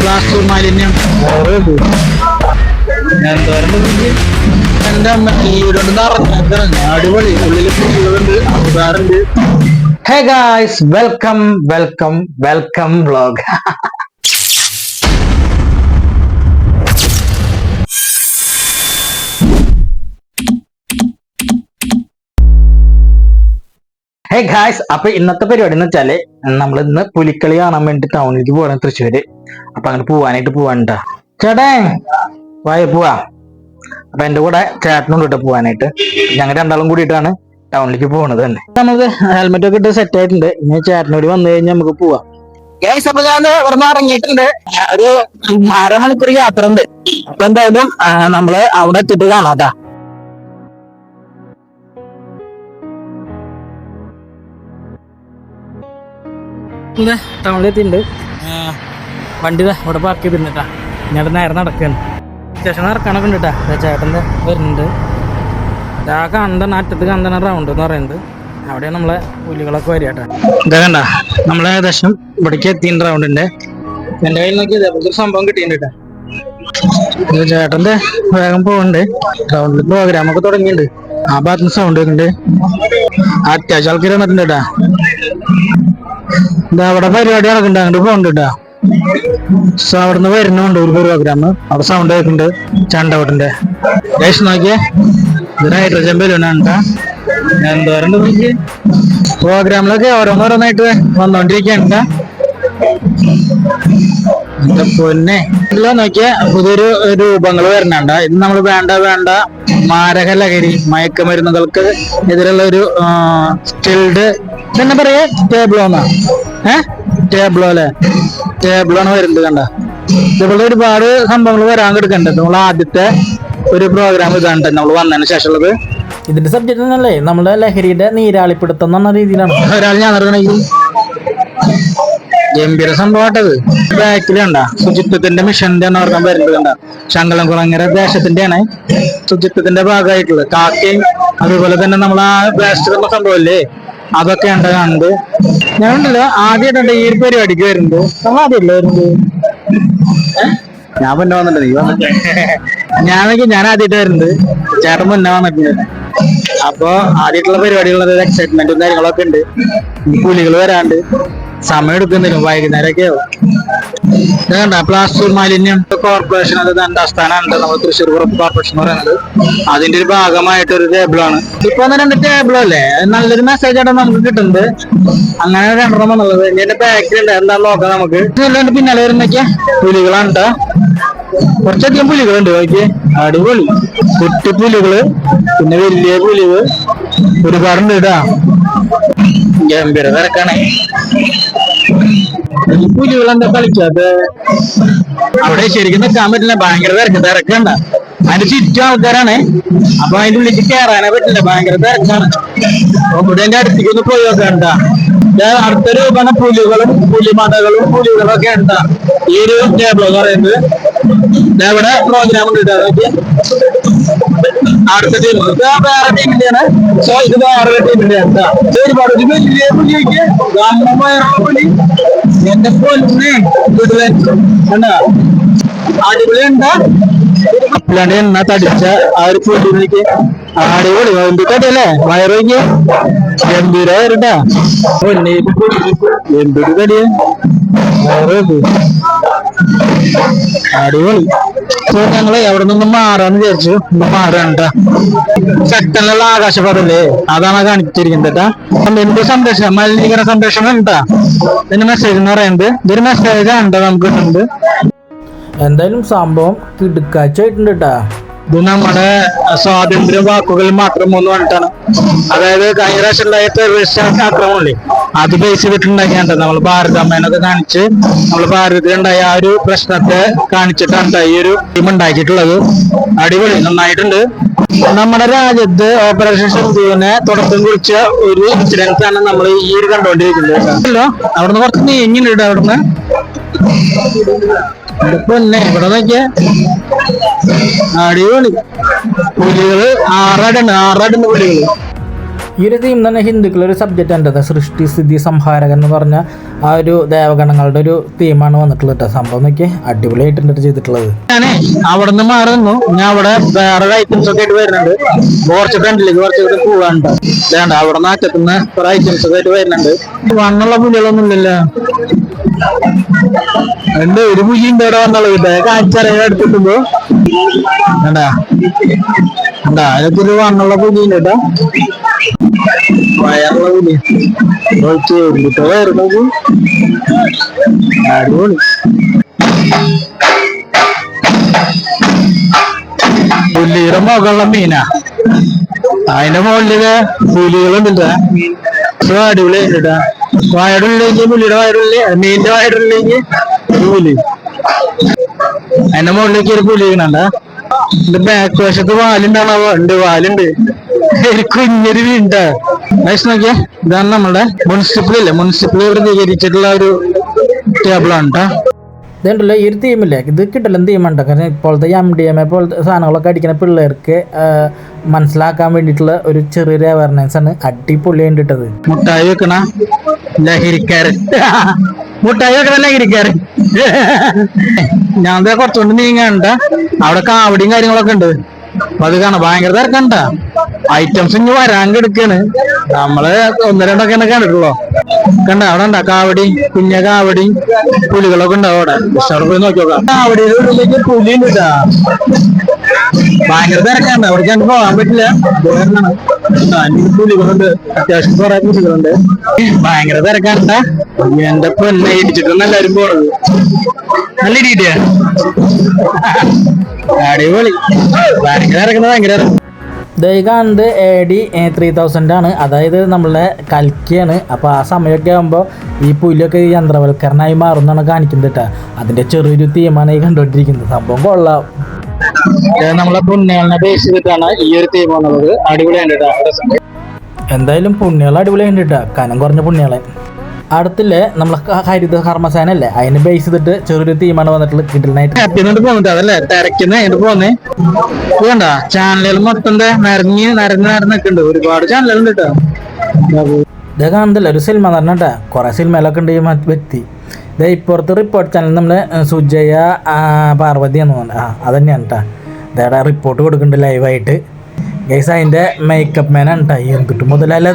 Plastic മാലിന്യം. എന്തോരം എന്റെ അമ്മ നിറഞ്ഞ അടിപൊളി. ഉള്ളിൽ ഉള്ളതുണ്ട് hey guys welcome welcome welcome vlog hey guys അപ്പൊ ഇന്നത്തെ പരിപാടി എന്ന് വെച്ചാൽ നമ്മൾ ഇന്ന് പുലിക്കളി കാണാൻ വേണ്ടി ടൗണിലേക്ക് പോകണം തൃശ്ശൂര്. അപ്പൊ അങ്ങനെ പോവാനായിട്ട് പോവാണ്ട ചേട്ടേ വായ പോവാ. അപ്പൊ എന്റെ കൂടെ ചേട്ടനും കേട്ടോ പോവാനായിട്ട്. ഞങ്ങൾ രണ്ടാളും കൂടിയിട്ടാണ് ടൗണിലേക്ക് പോകുന്നത് തന്നെ. നമുക്ക് ഹെൽമെറ്റ് ഒക്കെ ഇട്ട് സെറ്റ് ആയിട്ടുണ്ട്. ഇനി ചേട്ടനോട് വന്നു കഴിഞ്ഞാൽ നമുക്ക് പോവാം. ഗൈസ് അപ്പൊ ഞാൻ ഇവിടുന്ന് ഇറങ്ങിയിട്ടുണ്ട്. ഒരു അരമണിക്കൂർ യാത്ര ഉണ്ട്. അപ്പൊ എന്തായാലും നമ്മൾ അവിടെ എത്തിയിട്ട് കാണാട്ടാ ടൗണിലെത്തിണ്ട് വണ്ടി ഇവിടെ പാർക്ക് ചെയ്തിട്ടാ ഞാൻ നേരെ നടക്കുകയാണ് സ്റ്റേഷൻ ഇറക്കാനൊക്കെ ഉണ്ട് കേട്ടാ ചേട്ടന്റെ വരുന്നുണ്ട്. ആ കണ്ടന അറ്റത്ത് കണ്ടന റൗണ്ട് എന്ന് പറയുന്നത്. അവിടെയാണ് നമ്മളെ പുലികളൊക്കെ വരിക കേട്ടാ ഇതാ കണ്ട നമ്മളെ ഏകദേശം ഇവിടേക്ക് എത്തിയിട്ടുണ്ട് റൗണ്ടിന്റെ എന്റെ കയ്യിൽ നോക്കി ഇതേപോലത്തെ സംഭവം കിട്ടിയിട്ടുണ്ട് കേട്ടാ ഇത് ചേട്ടന്റെ വേഗം പോകുന്നുണ്ട് റൗണ്ടിൽ പ്രോഗ്രാമൊക്കെ തുടങ്ങിയിട്ടുണ്ട്. ആ ഭാഗത്തുനിന്ന് സൗണ്ട് വരുന്നുണ്ട്. അത്യാവശ്യം ആൾക്കാർ വന്നിട്ടുണ്ട് കേട്ടാ ഇതാ അവിടെ പരിപാടി നടക്കുന്നുണ്ട്. അങ്ങോട്ട് പോകണ്ട സോ അവിടുന്ന് വരുന്നുണ്ട് ഒരു പ്രോഗ്രാം അവിടെ സൗണ്ട് കേൾക്കുന്നുണ്ട് ചണ്ടവട്ടിന്റെ ദേശം നോക്കിയേ. ഇത് ഹൈഡ്രജൻ ബലൂണാണ് എന്തോ പ്രോഗ്രാമിലൊക്കെ ഓരോന്നോരോന്നായിട്ട് വന്നോണ്ടിരിക്കുകയാണ് ട്ടാ. എന്റെ പൊന്നെ ഇല്ല നോക്കിയ പുതിയൊരു രൂപങ്ങൾ വരണണ്ട ഇത് നമ്മൾ വേണ്ട വേണ്ട മാരക ലഹരി മയക്കുമരുന്നുകൾക്ക് എതിരുള്ള ഒരു സ്റ്റിൽഡ് ഇതെന്നെ പറയാ? ടേബിളോ എന്നാ ഏ? ടേബിളോ അല്ലെ? ടേബിളോ ആണ് വരുന്നത് കണ്ട. ഇതുപോലെ ഒരുപാട് സംഭവങ്ങൾ വരാൻ കിടക്കുന്നുണ്ട്. നമ്മൾ ആദ്യത്തെ ഒരു പ്രോഗ്രാം ഇതാണ് നമ്മൾ വന്നതിന് ശേഷമുള്ളത്. ഇതിന്റെ സബ്ജക്ട് എന്നല്ലേ നമ്മുടെ ലഹരിയുടെ നീരാളിപ്പിടുത്തം എന്ന രീതിയിലാണ്. ഒരാൾ ഞാൻ ഗംഭീര സംഭവമായിട്ടത് ബാക്കിലുണ്ട ശുചിത്വത്തിന്റെ മിഷന്റെ എന്ന് പറഞ്ഞാൽ വരുന്നത് കണ്ട. ശങ്കലം കുളങ്ങര ദേശത്തിന്റെയാണ് ശുചിത്വത്തിന്റെ ഭാഗമായിട്ടുള്ളത്. കാക്കയും അതുപോലെ തന്നെ നമ്മൾ ആ വേസ്റ്റ് സംഭവമില്ലേ? അതൊക്കെ ഉണ്ട് കണ്ട്. ഞാനുണ്ടല്ലോ ആദ്യമായിട്ടുണ്ട് ഈ ഒരു പരിപാടിക്ക് വരുന്നത്. നമ്മൾ ആദ്യമല്ലേ ഏ? ഞാൻ മുന്നേ വന്നിട്ടുണ്ട് നീ വന്നിട്ട് ഞാനൊക്കെ ഞാൻ ആദ്യമായിട്ട് വരുന്നത്. ചേട്ടൻ മുന്നേ വന്നിട്ടുണ്ട്. അപ്പൊ ആദ്യമായിട്ടുള്ള പരിപാടികളുടെ എക്സൈറ്റ്മെന്റും കാര്യങ്ങളൊക്കെ ഉണ്ട്. പുലികൾ വരാണ്ട്. സമയം എടുക്കുന്നില്ല വൈകുന്നേരമൊക്കെ ആവും. പ്ലാസ്റ്റിക് മാലിന്യം കോർപ്പറേഷൻ അത് രണ്ട് ആസ്ഥാനമുണ്ട്. നമ്മൾ തൃശ്ശൂർ കോർപ്പറേഷൻ പറയുന്നത്. അതിന്റെ ഒരു ഭാഗമായിട്ട് ഒരു ടേബിളാണ് ഇപ്പൊ രണ്ട് ടേബിളല്ലേ നല്ലൊരു മെസ്സേജ് ആണ് നമുക്ക് കിട്ടുന്നത് അങ്ങനെ രണ്ടെണ്ണം എന്നുള്ളത് ഇനി എന്റെ ബാക്കിലുണ്ട് എന്താണെന്ന് നോക്കാം നമുക്ക്. പിന്നാലെ വരുന്നൊക്കെ പുലികളാണ്. കുറച്ചധികം പുലികളുണ്ട്. നോക്കിയേ. അടിപൊളി. കുട്ടി പുലികൾ. പിന്നെ വലിയ പുലികൾ ഒരുപാടുണ്ട് ഇടാ ഗംഭീര. തിരക്കാണ് ഈ കളിക്കാത്ത അവിടെ ശരിക്കും നിൽക്കാൻ പറ്റില്ല ഭയങ്കര തിരക്ക് തിരക്കണ്ട. അതിന്റെ ചുറ്റും ആൾക്കാരാണ്. അപ്പൊ അതിന്റെ ഉള്ളിലേക്ക് കയറാനേ പറ്റില്ല ഭയങ്കര തിരക്കാണ്. ഇവിടെ എന്റെ അടുത്തേക്ക് ഒന്ന് പോയി നോക്കണ്ട അടുത്ത രൂപമാണ് പുലികളും പുലിമടകളും പുലികളും ഒക്കെ ഉണ്ടാ? ഈ ഒരു ടേബിൾ എന്ന് പറയുന്നത്. ഇവിടെ പ്രോഗ്രാം ഉണ്ട് അടുത്ത സോ അടിപൊളി. ഉണ്ടാ അല്ലാണ്ട് പൊന്നെ എന്തൊരു അടിപൊളി. സോ ഞങ്ങൾ എവിടെ നിന്നും മാറാന്ന് വിചാരിച്ചു. മാറണ്ട പെട്ടെന്നുള്ള ആകാശപാതല്ലേ അതാണ് കാണിച്ചിരിക്കുന്നത് കേട്ടാ എന്ത് സംരക്ഷണം മലിനീകരണ സംരക്ഷണം ഉണ്ടാ ഇതിന്റെ മെസ്സേജ് എന്ന് പറയുന്നത്. ഇതൊരു മെസ്സേജ് ആണ് നമുക്ക് എന്തായാലും സംഭവം കിടുക്കാച്ചായിട്ടുണ്ട് കേട്ടാ ഇത് നമ്മുടെ സ്വാതന്ത്ര്യ വാക്കുകൾ മാത്രം ഒന്ന് പറഞ്ഞിട്ടാണ് അതായത് കഴിഞ്ഞ പ്രാവശ്യം ഉണ്ടായ ടെററിസ്റ്റ് ആക്രമണമില്ലേ അത് ബേസ് ചെയ്തിട്ടുണ്ടാക്കിയാണ് നമ്മൾ ഭാരതമ്മേനൊക്കെ കാണിച്ച് നമ്മൾ ഭാരതത്തിലുണ്ടായ ആ ഒരു പ്രശ്നത്തെ കാണിച്ചിട്ടാണ് ട്ടോ ഈ ഒരു ടീം ഉണ്ടാക്കിയിട്ടുള്ളത്. അടിപൊളി നന്നായിട്ടുണ്ട്. നമ്മുടെ രാജ്യത്ത് ഓപ്പറേഷൻ സിന്ധുവിനെ തുടക്കം കുറിച്ച ഒരു ഇൻസിഡൻസ് ആണ് നമ്മൾ ഈ ഒരു കണ്ടുകൊണ്ടിരിക്കുന്നത്. അല്ലോ അവിടുന്ന് കുറച്ച് നീങ്ങിണ്ട് അവിടുന്ന്. ഇവിടെ നോക്കിയേ. അടിപൊളി. പുലികൾ ആറാടുണ്ട് ആറാടുണ്ട് പുലികൾ. ഈ ഒരു തീം തന്നെ ഹിന്ദുക്കളുടെ ഒരു സബ്ജക്റ്റ് ഉണ്ട് സൃഷ്ടി സ്ഥിതി സംഹാരകൻ എന്ന് പറഞ്ഞ ആ ഒരു ദേവഗണങ്ങളുടെ ഒരു തീമാണ് വന്നിട്ടുള്ളത് കേട്ടോ. സംഭവം നോക്കി അടിപൊളിയായിട്ടുണ്ട് ചെയ്തിട്ടുള്ളത്. ഞാനേ അവിടെ നിന്ന് മാറി നിന്നു. ഞാൻ അവിടെ വേറെ ഐറ്റംസ് ഒക്കെ ആയിട്ട് വരുന്നുണ്ട്. കുറച്ച് ഫ്രണ്ടിലേക്ക് കുറച്ച് കൂടി പോവാണ്ട് വേണ്ട അവിടെ നിന്ന് അറ്റത്തുനിന്ന് കുറെ ഐറ്റംസ് ഒക്കെ ആയിട്ട് വരുന്നുണ്ട്. വണ്ണുള്ള പുലികളൊന്നും ഇല്ലല്ലോ. ഉണ്ട് ഒരു പുലി ഉണ്ട് ഇവിടെ വന്നുള്ളത് ഇതേ കാണിച്ചറിയാൻ എടുത്തിട്ടുമ്പോ വേണ്ടാ എന്താ അതിനകത്ത് ഒരു വണ്ണുള്ള പുലി ഉണ്ട് കേട്ടോ. വയറുള്ള പുലി എഴുതിട്ടോ വരുന്നത് അടിപൊളി. പുലിയുടെ മുകളിലെ മീനാ. അതിന്റെ മുകളിൽ പുലികളുണ്ട് അടിപൊളിയായിട്ടാ വയറുള്ളിലേക്ക് പുലിയുടെ വയറുള്ളി മീനിന്റെ വയറുള്ളിലേക്ക് പുലി. അതിന്റെ മുകളിലേക്ക് ഒരു പുലി എന്റെ ബാക്ക് വശത്ത് വാലുണ്ടാണോ ഉണ്ട് വാലുണ്ട്. ഒരു കുഞ്ഞൊരു വീണ്ടാ വയസ്സ് നോക്കിയേ. ഇതാണ് നമ്മുടെ മുനിസിപ്പൽ ഇല്ലേ? മുനിസിപ്പൽ പ്രതികരിച്ചിട്ടുള്ള ഒരു ടേബിളാണ് കേട്ടോ ഇതുണ്ടല്ലോ ഈ ഒരു തീമില്ലേ ഇത് കിട്ടലും തീമുണ്ട് കാരണം ഇപ്പോഴത്തെ എം ഡി എം എ പോലത്തെ സാധനങ്ങളൊക്കെ അടിക്കുന്ന പിള്ളേർക്ക് മനസ്സിലാക്കാൻ വേണ്ടിയിട്ടുള്ള ഒരു ചെറിയൊരു അവയർനെസ് ആണ് അടിപൊളി വേണ്ടിട്ടത് മുട്ടായി വെക്കണ ലഹരിക്കാരൻ മുട്ടായി വെക്കണ ലഹരിക്കാരൻ ഞാൻ കുറച്ചുകൊണ്ട് നീങ്ങണ്ട അവിടെ കാവടിയും കാര്യങ്ങളൊക്കെ ഉണ്ട്. അപ്പൊ അത് കാണാം. ഭയങ്കര തിരക്കണ്ട ഐറ്റംസ് ഇനി വരാൻ കിടക്കാണ്. നമ്മൾ ഒന്ന് രണ്ടൊക്കെ കണ്ടിട്ടുള്ളൂ? കണ്ട? അവിടെ ഉണ്ടാ? കാവടി കുഞ്ഞ കാവടി പുലികളൊക്കെ ഉണ്ടാവും അവിടെ? അവിടെ പോയി നോക്കി കാവടിയുടെ ഉള്ളിലേക്ക് പുലി ഉണ്ട് ഭയങ്കര തിരക്കാണ്. അവിടെ കണ്ട് പോകാൻ പറ്റില്ല. പുലികളുണ്ട്. അത്യാവശ്യം കുറെ പുലികളുണ്ട്. ഭയങ്കര തിരക്കാണ്ട എന്റെ പെണ്ണെ ഇടിച്ചിട്ടാണ് എല്ലാരും പോണത്. നല്ല ഇടിയാ അടിപൊളി. ഭയങ്കര ഇറക്കുന്നത് ഭയങ്കര ഇറക്കം. ദൈ കാണുന്നത് എ ഡി ത്രീ തൗസൻഡ് ആണ്. അതായത് നമ്മളെ കൽക്കിയാണ്. അപ്പോൾ ആ സമയമൊക്കെ ആകുമ്പോൾ ഈ പുല്ലൊക്കെ യന്ത്രവൽക്കരണമായി മാറുന്നതാണ് കാണിക്കുന്നത് കേട്ടോ. അതിന്റെ ചെറിയൊരു തീമാണ് ഈ കണ്ടുകൊണ്ടിരിക്കുന്നത്. സംഭവം കൊള്ളാം. നമ്മളെ പുണ്യാളിനെ ബേസ് ചെയ്തിട്ടാണ് ഈ ഒരു തീം വന്നത്. അടിപൊളിയാണ് കേട്ടോ. എന്തായാലും പുണ്യകൾ അടിപൊളിയുണ്ട് കേട്ടോ. കനം കുറഞ്ഞ പുണ്യാളൻ അടുത്തില്ലേ നമ്മളെ ക- ഹരിത കർമ്മസേന അല്ലേ അതിന് ബേസ് ചെയ്തിട്ട് ചെറിയൊരു തീമാണ് വന്നിട്ടുള്ളത് അതിന്റെ പോന്നേ? വേണ്ട ചാനലുകൾ മൊത്തം നിറഞ്ഞ് ഒരുപാട് ചാനലുണ്ട് കേട്ടോ ഇത് കാണുന്നില്ല? ഒരു സിനിമ തന്നെ കുറെ സിനിമയിലൊക്കെ ഉണ്ട് ഈ വ്യക്തി. ഇത് ഇപ്പുറത്ത് റിപ്പോർട്ട് ചാനൽ നമ്മൾ സുജയ പാർവതി എന്ന് പറഞ്ഞു ആ അത് തന്നെയാണ് കേട്ടോ ഇതേടെ റിപ്പോർട്ട് കൊടുക്കുന്നുണ്ട് ലൈവായിട്ട് ഗൈസ് അതിന്റെ മേക്കപ്പ് മാനാണ് കേട്ടോ എന്തിട്ട് മുതലല്ല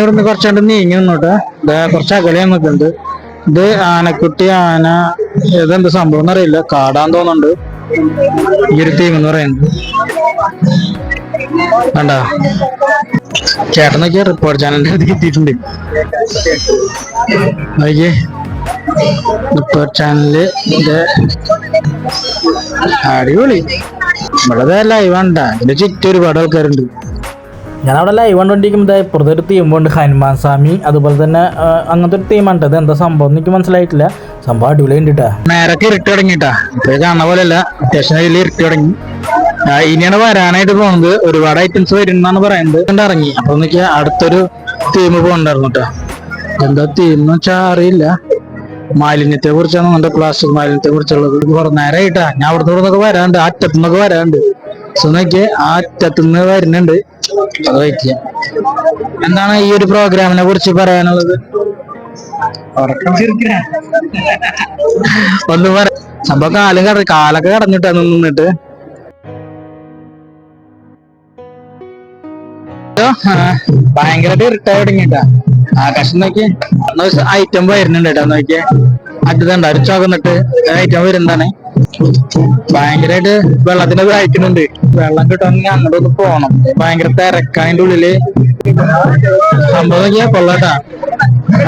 ഇവിടുന്ന് കുറച്ചുകൊണ്ട് നീങ്ങി നിന്നോട്ടെ. കുറച്ച് അകലെ നിൽക്കുന്നുണ്ട്. ഇത് ആനക്കുട്ടി ആന ഇതെന്ത് സംഭവം എന്നറിയില്ല. കാടാൻ തോന്നുന്നുണ്ട്. ഈ ഒരു തീം എന്ന് പറയുന്നത്. വേണ്ട ചേട്ടൻ റിപ്പോർട്ട് ചാനലിന്റെ എത്തിയിട്ടുണ്ട് നോക്കിയേ. റിപ്പോർട്ട് ചാനൽ അടിപൊളി. ഇവിടെ ലൈവാണ്ട ഇതിന്റെ ചുറ്റും ഒരുപാട് ആൾക്കാരുണ്ട്. ഞാൻ അവിടെ ലൈവ് കണ്ടുകൊണ്ടിരിക്കുമ്പോൾ പുറത്തെ ഒരു തീമുണ്ട് ഹനുമാൻ സ്വാമി. അതുപോലെ തന്നെ അങ്ങനത്തെ ഒരു തീമാണ് അത് എന്താ സംഭവം എനിക്ക് മനസ്സിലായിട്ടില്ല. സംഭവം അടിപൊളി ഉണ്ടിട്ടാ നേരൊക്കെ ഇരുട്ട് തുടങ്ങിട്ടാ. കാണുന്ന കാണുന്ന പോലെയല്ല. അത്യാവശ്യം വലിയ ഇരുട്ട് തുടങ്ങി. ഇനിയാണ് വരാനായിട്ട് പോകുന്നത് ഒരുപാട് ഐറ്റംസ് വരുന്നാണ് പറയുന്നത്. ഇറങ്ങി. അപ്പൊ എനിക്ക് അടുത്തൊരു തീം പോകണ്ടായിരുന്നു കേട്ടോ എന്താ തീം എന്ന് വെച്ചാ അറിയില്ല. മാലിന്യത്തെ കുറിച്ചാണ് നമ്മുടെ പ്ലാസ്റ്റിക് മാലിന്യത്തെ കുറിച്ചുള്ളത്. കുറെ നേരമായിട്ടാ ഞാൻ അവിടുന്ന് ഇവിടുന്നൊക്കെ വരാണ്ട് ആ അറ്റത്തുനിന്നൊക്കെ വരാണ്ട് സോ നോക്കിയേ ആ അറ്റത്തുനിന്ന് വരുന്നുണ്ട്. എന്താണ് ഈ ഒരു പ്രോഗ്രാമിനെ കുറിച്ച് പറയാനുള്ളത്? ഒന്ന് പറ. സംഭവം കാലം കട കാലൊക്കെ കടഞ്ഞിട്ടാ നിന്നിട്ട്. ഭയങ്കരമായിട്ട് ഇറിട്ടായി തുടങ്ങിട്ടാ ആകാശം നോക്കി. ഐറ്റം വരുന്നുണ്ട് കേട്ടോ നോക്കിയേ. ഒരു ചുവന്നിട്ട് ഐറ്റം വരുന്നതാണ്. ഭയങ്കരമായിട്ട് വെള്ളത്തിന്റെ അയക്കുന്നുണ്ട് വെള്ളം കിട്ടണമെങ്കിൽ അങ്ങോട്ട് ഒന്ന് പോണം. ഭയങ്കര തിരക്കാതിന്റെ ഉള്ളിൽ. സംഭവം നോക്കിയാ കൊള്ളാട്ടാ.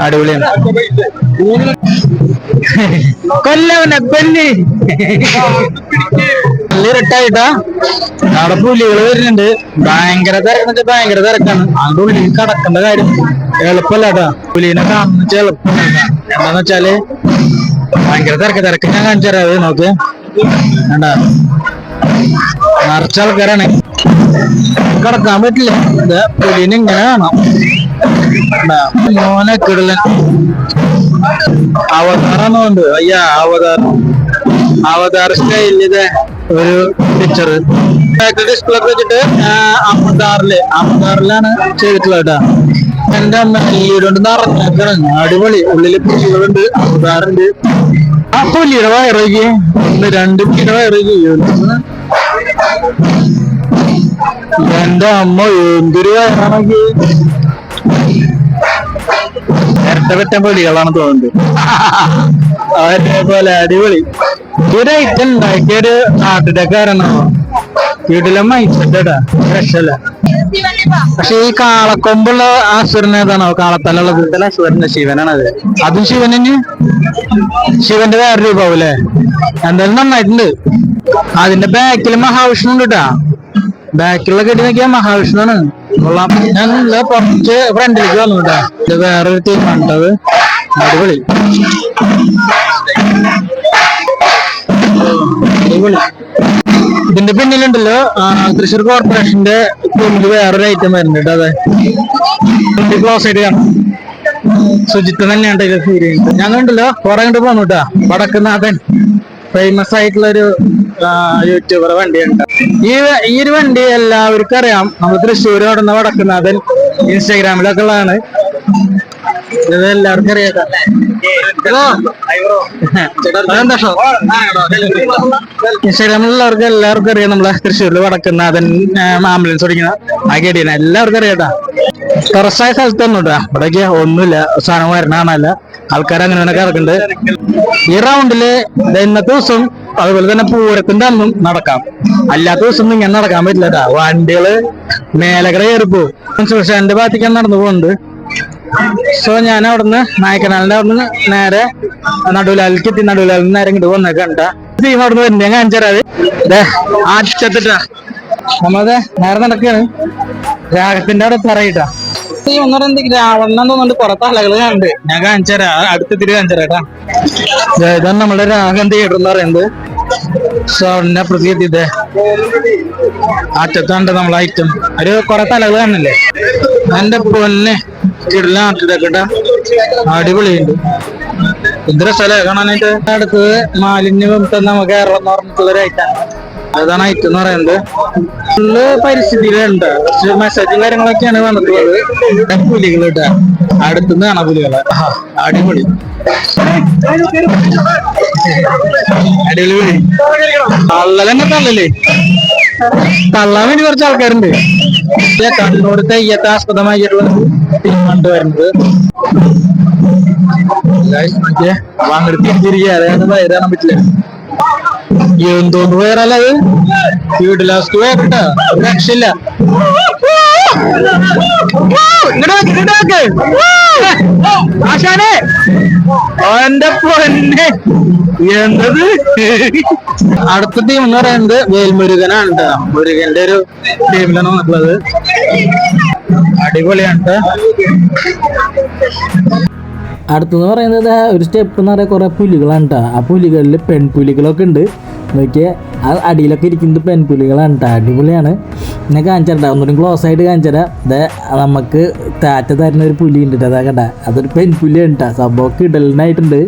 അടിപൊളിയാണ്. കൊല്ലവനെ കൊല്ലി നല്ല ഇരട്ടായിട്ടാ. അവിടെ പുലികൾ വരുന്നുണ്ട്. ഭയങ്കര തിരക്കെന്ന് വെച്ചാൽ ഭയങ്കര തിരക്കാണ്. അതിന്റെ ഉള്ളിൽ കടക്കേണ്ട കാര്യം എളുപ്പല്ലാട്ടാ പുലിനെ കാണുന്ന എളുപ്പമല്ല എന്താന്ന് വെച്ചാൽ ഭയങ്കര തിരക്ക് തിരക്ക്. ഞാൻ കാണിച്ചു തരാം അത് നോക്ക്. നിറച്ച ആൾക്കാരാണ്. കിടക്കാൻ പറ്റില്ല. ഇത് ഇങ്ങനെ കാണാം. മോനെ അയ്യാ അവതാർ. അവതാർ സ്റ്റൈലിൽ ഒരു പിക്ചർ ഡിസ്പ്ലേ വെച്ചിട്ട് അമൃതാറിൽ അമൃതാറിലാണ് ചെയ്തിട്ടുള്ളത് കേട്ടോ. എന്റെ അമ്മ ഈരുണ്ട് നിറഞ്ഞേക്കാണ്. അടിപൊളി. ഉള്ളിൽ പുല്ലുകളുണ്ട് അവതാറുണ്ട് ആ പുല്ലിയുടെ വയറുകി ഒന്ന് രണ്ട് പുല്ലിയുടെ വയറുകി എന്റെ അമ്മ എന്തൊരു വയറാണെങ്കിൽ നേരത്തെ പറ്റാൻ പൊലികളാണ് തോന്നുന്നത്. അതേപോലെ അടിപൊളി. ഒരു ഐറ്റം ഉണ്ടാക്കിയ ഒരു നാട്ടിലേക്കാരണോ വീട്ടിലെ മൈസെറ്റാ രക്ഷല്ല പക്ഷെ ഈ കാളക്കൊമ്പുള്ള ആ അസുരൻ ഏതാണോ? കാളത്തലുള്ള സുരന് ശിവനാണ് ശിവനാണത്. അതും ശിവന് ശിവന്റെ വേറെ രൂപമാവും അല്ലേ എന്തായാലും നന്നായിട്ടുണ്ട്. അതിന്റെ ബാക്കിൽ മഹാവിഷ്ണു ഉണ്ട് കേട്ടാ ബാക്കിലുള്ള കെട്ടി നോക്കിയാ മഹാവിഷ്ണു ആണ് കൊള്ളാം ഞാൻ കുറച്ച് ഫ്രണ്ടിലേക്ക് വന്നു കേട്ടാ ഇത് വേറൊരു ടീമാണ് കേട്ടത് അടിപൊളി. അടിപൊളി. ഇതിന്റെ പിന്നിലുണ്ടല്ലോ തൃശ്ശൂർ കോർപ്പറേഷന്റെ വേറൊരു ഐറ്റം വരുന്നുണ്ട് അതെ. ക്ലോസ് ആയിട്ട് ശുചിത്വം തന്നെയാണ് ഇതിൽ ഫീൽ ചെയ്യുന്നത്. ഞങ്ങളുണ്ടല്ലോ കുറെ കണ്ട് പോന്നു കേട്ടാ. വടക്കുന്നാഥൻ ഫേമസ് ആയിട്ടുള്ള ഒരു യൂട്യൂബർ വണ്ടിയുണ്ട്. ഈ ഈ ഒരു വണ്ടി എല്ലാവർക്കും അറിയാം. നമ്മൾ തൃശ്ശൂർ ഓടുന്ന വടക്കുന്നാഥൻ ഇൻസ്റ്റാഗ്രാമിലൊക്കെ ഉള്ളതാണ്. ഇത് എല്ലാവർക്കും അറിയാം ഇൻസ്റ്റാഗ്രാമിലുള്ളവർക്ക് എല്ലാവർക്കും അറിയാം നമ്മളെ തൃശ്ശൂരിൽ വടക്കുന്നാഥൻ ആംബുലൻസ് ഓടിക്കുന്ന ആ കേടിയാണ് എല്ലാവർക്കും അറിയാട്ടാ തുറസായ സ്ഥലത്തൊന്നും ഉണ്ടോ ഇവിടേക്ക് ഒന്നുമില്ല. സാധനം വരണാണല്ല ആൾക്കാർ അങ്ങനെ തന്നെ കിടക്കുന്നുണ്ട്. ഈ റൗണ്ടിൽ ഇന്നത്തെ ദിവസം അതുപോലെ തന്നെ പൂരത്തിന്റെ അന്നും നടക്കാം. അല്ലാത്ത ദിവസം ഇങ്ങനെ നടക്കാൻ പറ്റില്ല. വണ്ടികൾ മേലകര കയറിപ്പോ എന്റെ ഭാഗത്തേക്ക് നടന്നു പോകുന്നുണ്ട്. സോ ഞാൻ അവിടുന്ന് നായക്കനാലിന്റെ അവിടുന്ന് നേരെ നടുലാലിലേക്ക് എത്തി നിന്ന് നേരെ ഇങ്ങോട്ട് വന്നേക്കണ്ട ടീം അവിടുന്ന് വരുന്നത് ഞാൻ കാണിച്ചത് ആറ്റിച്ചെത്തിട്ടാ നമ്മളത് നേരെ നടക്കാണ്. രാഗത്തിന്റെ അവിടെ കുറെ തലകൾ കണ്ട് ഞാൻ കാണിച്ചുതരാം അടുത്തെത്തിരി കാണിച്ചുതരാട്ടാ ഇതാണ് നമ്മുടെ രാഗം തിയേറ്റർ എന്ന് പറയുന്നത്. സോ അവിടെ പ്രതി അറ്റത്തുണ്ട് നമ്മളെ ഐറ്റം ഒരു കുറെ തലകൾ കാണില്ലേ എന്റെ പൊന്നെ. കിടലാട്ടിട്ടേക്കട്ട അടിപൊളിയുണ്ട്. ഇത്ര സ്ഥലം കാണാനായിട്ട് അടുത്തത് മാലിന്യ വിമുക്ത നമ്മ കേരളം എന്ന് പറഞ്ഞിട്ടുള്ള ഒരു ഐറ്റാണ് അതാണ് ഐറ്റം എന്ന് പറയുന്നത്. ഫുള്ള് പരിസ്ഥിതിയിലുണ്ട്. മെസ്സേജും കാര്യങ്ങളൊക്കെയാണ് വന്നിട്ടുള്ളത്. പുലികൾ ഇട്ട അടുത്തുനിന്ന് കാണാം പുലികളെ. അടിപൊളി. അടിപൊളി. തള്ളലങ്ങ തള്ളല്ലേ തള്ളാൻ വേണ്ടി കുറച്ച് ആൾക്കാരുണ്ട്. ഇത് കണ്ണൂർ തെയ്യത്തെ ആസ്പദമായിട്ടുള്ള ടീമാണ് വരുന്നത്. Guys, നോക്കിയേ. അപ്പൊ അങ്ങോട്ട് തിരിച്ചിരിക്കുക അതാണ് വയറാൻ പറ്റില്ല. എന്തോന്ന് വയറല്ലത് വീട്ടിലാസ്റ്റ് വയറിട്ട രക്ഷയില്ല. ഇങ്ങോട്ട് ഇങ്ങോട്ട് ആശാനെ. എന്റെ പൊന്നെ. എന്തത് അടുത്ത ടീം എന്ന് പറയുന്നത് വേൽമുരുകനാണ്. മുരുകന്റെ ഒരു ടീമിലാണ് വന്നിട്ടുള്ളത്. അടിപൊളിയാണ്. അടുത്തെന്ന് പറയുന്നത് ഒരു സ്റ്റെപ്പ് എന്ന് പറയുക കുറേ പുലികളാണ് കേട്ടോ ആ പുലികളിൽ പെൺപുലികളൊക്കെ ഉണ്ട്. നോക്കിയാൽ ആ അടിയിലൊക്കെ ഇരിക്കുന്നത് പെൺപുലികളാണ് കേട്ടോ അടിപൊളിയാണ്. പിന്നെ കാണിച്ചിട്ടാ ഒന്നുകൂടി ക്ലോസ് ആയിട്ട് കാണിച്ചുതരാം. ഇത് നമുക്ക് താറ്റ തരുന്ന ഒരു പുലി ഉണ്ട് കേട്ടോ അതാ കേട്ടാ അതൊരു പെൺപുലിയാണ് കേട്ടോ സംഭവമൊക്കെ ഇടലിനായിട്ടുണ്ട്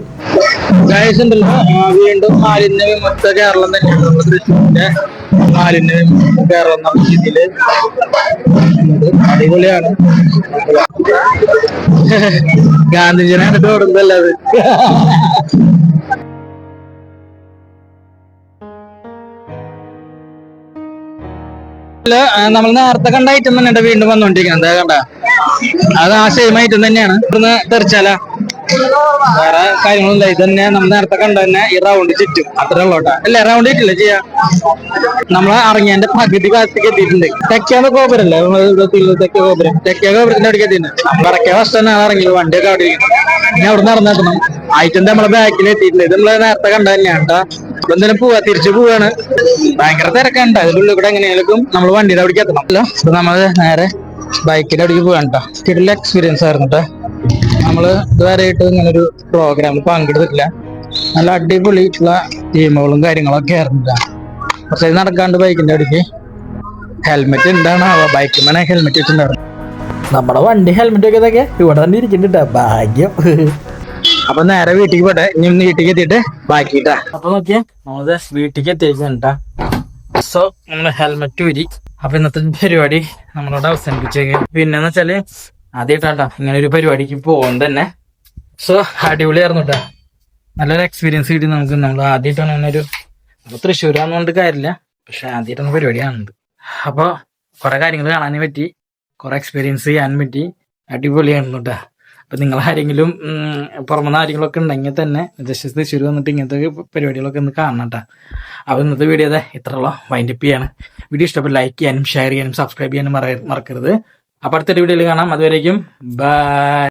ഉണ്ടല്ലോ വീണ്ടും മാലിന്യ വിമുക്ത കേരളം തന്നെയാണ് നമ്മുടെ തൃശ്ശൂരിന്റെ മാലിന്യ വിമുക്ത കേരളം രീതിയിൽ അടിപൊളിയാണ്. ഗാന്ധിജിനെ കണ്ടിട്ട് ഓടുന്നതല്ല അത് നമ്മൾ നേരത്തെ കണ്ട ഐറ്റം തന്നെ വീണ്ടും വന്നോണ്ടിരിക്കുന്നത് എന്താ കണ്ട? അത് ആ സെയിം ഐറ്റം തന്നെയാണ്. ഇവിടുന്ന് തെറിച്ചാല. വേറെ കാര്യങ്ങളൊന്നും ഇത് തന്നെ നമ്മൾ നേരത്തെ കണ്ട തന്നെ ഈ റൗണ്ട് ചുറ്റും. അത്രേ ഉള്ളോട്ടാ അല്ലേ റൗണ്ട് ചുറ്റില്ല ചെയ്യാ? നമ്മൾ ഇറങ്ങിയതിന്റെ പകുതി ഭാഗത്തേക്ക് എത്തിയിട്ടുണ്ട്. തെക്കേന്ന് ഗോപുരല്ലേ? തെക്കേ ഗോപുരം. തെക്കേ ഗോപുരത്തിന്റെ അവിടേക്ക് എത്തിയിട്ടുണ്ട്. നമ്മൾ ഇറക്കിയ ഫസ്റ്റ് തന്നെ ഇറങ്ങിയത് വണ്ടിയൊക്കെ അവിടെ ഇരിക്കുന്നു. ഇനി അവിടെ ഇറങ്ങണം? ഐറ്റം നമ്മളെ ബാക്കിൽ എത്തിയിട്ടുണ്ട് ഇത് നമ്മൾ നേരത്തെ കണ്ട തന്നെയാണ് കേട്ടോ. എന്തായാലും പോവാ തിരിച്ചു പോവാണ്. ഭയങ്കര തിരക്കുണ്ട് അതിലുള്ള കൂടെ എങ്ങനെയാലും നമ്മൾ വണ്ടിയുടെ അവിടേക്ക് എത്തണം. അല്ലോ അപ്പൊ നമ്മൾ നേരെ ബൈക്കിന്റെ അവിടേക്ക് പോവാണ് കേട്ടോ കിട്ടുള്ള എക്സ്പീരിയൻസ് ആയിരുന്നു കേട്ടോ നമ്മൾ ഇതുവരെയായിട്ട് ഇങ്ങനെ ഒരു പ്രോഗ്രാമിൽ പങ്കെടുത്തിട്ടില്ല. നല്ല അടിപൊളിയായിട്ടുള്ള ടീമുകളും കാര്യങ്ങളൊക്കെ ആയിരുന്നു കുറച്ച് നടക്കാണ്ട് ബൈക്കിന്റെ അടിക്ക് ഹെൽമെറ്റ് ഉണ്ടാണോ ബൈക്ക് മേനെ ഹെൽമെറ്റ് വെച്ചിട്ടുണ്ടായിരുന്നു നമ്മുടെ വണ്ടി ഹെൽമെറ്റ് ഒക്കെ ഇതൊക്കെ ഇവിടെ തന്നെ ഇരിക്കുന്നുണ്ട് ഭാഗ്യം. അപ്പൊ നേരെ വീട്ടിക്ക് പോട്ടെ. ഇനി ഒന്ന് വീട്ടിക്ക് എത്തിയിട്ട് ബാക്കിട്ടാ അപ്പൊ നോക്കിയാ നമ്മളത് വീട്ടിലേക്ക് എത്തിയിട്ടാ സോ നമ്മൾ ഹെൽമെറ്റ് ഊരി. അപ്പൊ ഇന്നത്തെ പരിപാടി നമ്മളോട് അവസാനിപ്പിച്ചേക്ക്. പിന്നെന്ന് വെച്ചാൽ ആദ്യമായിട്ടാട്ടാ ഇങ്ങനെ ഒരു പരിപാടിക്ക് പോകും തന്നെ. സോ അടിപൊളിയായിരുന്നു കേട്ടോ നല്ലൊരു എക്സ്പീരിയൻസ് കിട്ടി നമുക്ക്. നമ്മൾ ആദ്യമായിട്ടാണ് അങ്ങനെ ഒരു നമ്മൾ തൃശ്ശൂരാന്നുകൊണ്ട് കാര്യമില്ല പക്ഷെ ആദ്യമായിട്ടാണ് പരിപാടി അപ്പോൾ അപ്പൊ കുറെ കാര്യങ്ങൾ കാണാനും പറ്റി. കുറെ എക്സ്പീരിയൻസ് ചെയ്യാനും പറ്റി. അടിപൊളിയായിരുന്നു കേട്ടോ അപ്പൊ നിങ്ങൾ ആരെങ്കിലും ഉം, പുറമെ ആരെങ്കിലുമൊക്കെ ഉണ്ടെങ്കിൽ തന്നെ ജസ്റ്റ് തൃശ്ശൂർ വന്നിട്ട് ഇങ്ങനത്തെ പരിപാടികളൊക്കെ ഒന്ന് കാണണം കേട്ടോ അപ്പൊ ഇന്നത്തെ വീഡിയോ അതെ ഇത്രയുള്ള. വൈൻഡപ്പ് ചെയ്യാണ്. വീഡിയോ ഇഷ്ടപ്പെട്ട് ലൈക്ക് ചെയ്യാനും ഷെയർ ചെയ്യാനും സബ്സ്ക്രൈബ് ചെയ്യാനും മറക്കരുത്. അപ്പൊ അടുത്തൊരു വീഡിയോയിൽ കാണാം. അതുവരേക്കും ബൈ